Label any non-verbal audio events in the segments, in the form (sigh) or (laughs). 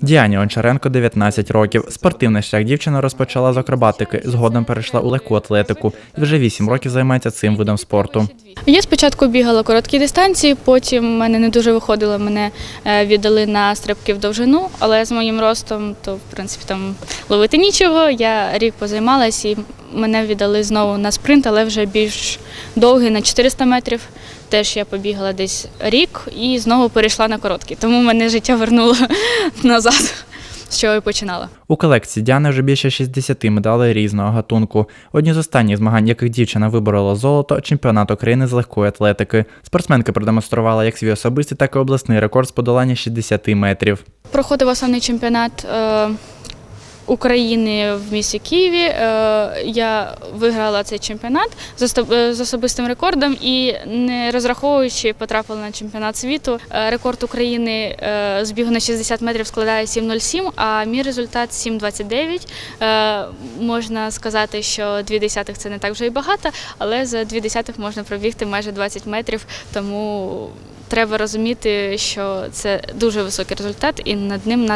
Діані Ончаренко 19 років. Спортивний шлях дівчина розпочала з акробатики, згодом перейшла у легку атлетику і вже 8 років займається цим видом спорту. Я спочатку бігала короткі дистанції, потім в мене не дуже виходило, мене е, віддали на стрибки в довжину, але з моїм ростом, то в принципі там ловити нічого. Я рік позаймалась і мене віддали знову на спринт, але вже більш довгий на 400 метрів. Теж я побігала десь рік і знову перейшла на короткі. Тому мене життя вернуло (laughs) назад, з чого і починала. У колекції Діани вже більше 60 медалей різного гатунку. Одні з останніх змагань, яких дівчина виборола золото, чемпіонат України з легкої атлетики. Спортсменка продемонструвала як свій особистий, так і обласний рекорд з подолання 60 метрів. Проходив основний чемпіонат е, України в місті Києві. Е, я виграла цей чемпіонат е, з особистим рекордом і не розраховуючи, потрапила на чемпіонат світу. Е, Рекорд України з бігу на 60 метрів складає 7.07, а мій результат 7.29. Е, Можна сказати, що дві десятих це не так вже і багато, але за дві десятих можна пробігти майже 20 метрів, тому треба розуміти, що це дуже високий результат, і над ним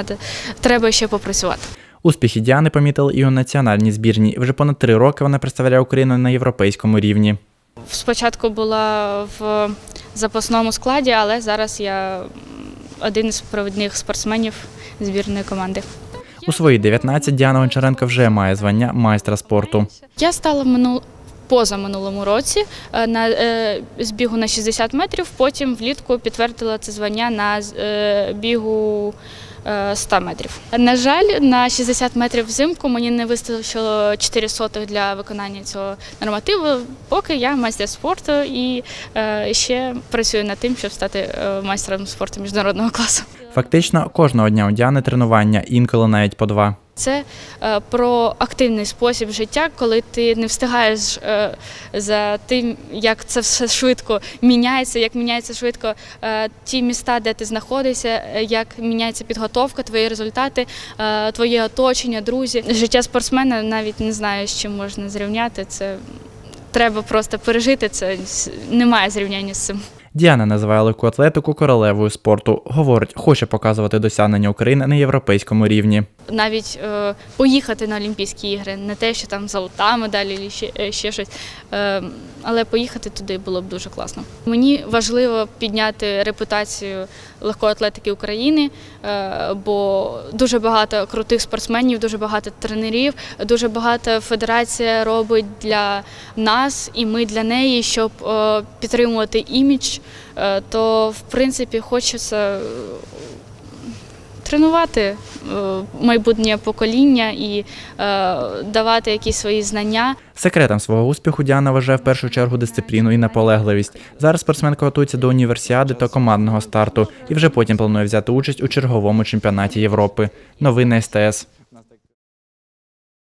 треба ще попрацювати. Успіхи Діани помітили і у національній збірній. Вже понад три роки вона представляє Україну на європейському рівні. Спочатку була в запасному складі, але зараз я один із провідних спортсменів збірної команди. У свої 19 Діана Гончаренко вже має звання майстра спорту. Я стала минул... поза минулому році е, на е, збігу на 60 метрів. Потім влітку підтвердила це звання на е, бігу 100 метрів. На жаль, на 60 метрів взимку мені не вистачило 4 сотих для виконання цього нормативу. Поки я майстер спорту і е, ще працюю над тим, щоб стати майстером спорту міжнародного класу. Фактично, кожного дня у Діани тренування, інколи навіть по два. Це е, про активний спосіб життя, коли ти не встигаєш е, за тим, як це все швидко міняється, як міняється швидко е, ті міста, де ти знаходишся, як міняється підготовка, твої результати, твоє оточення, друзі. Життя спортсмена навіть не знаю, з чим можна зрівняти. Це треба просто пережити це. Немає зрівняння з цим. Діана називає легку атлетику королевою спорту. Говорить, хоче показувати досягнення України на європейському рівні. навіть е, поїхати на Олімпійські ігри, не те, що там золота медаль чи ще, е, ще щось, але поїхати туди було б дуже класно. Мені важливо підняти репутацію легкої атлетики України, е, бо дуже багато крутих спортсменів, дуже багато тренерів, дуже багато федерація робить для нас і ми для неї, щоб е, підтримувати імідж. Е, то в принципі хочеться е, тренувати е, майбутнє покоління і е, давати якісь свої знання. Секретом свого успіху Діана вважає в першу чергу дисципліну і наполегливість. Зараз спортсменка готується до універсіади та командного старту і вже потім планує взяти участь у черговому чемпіонаті Європи. Новини СТС.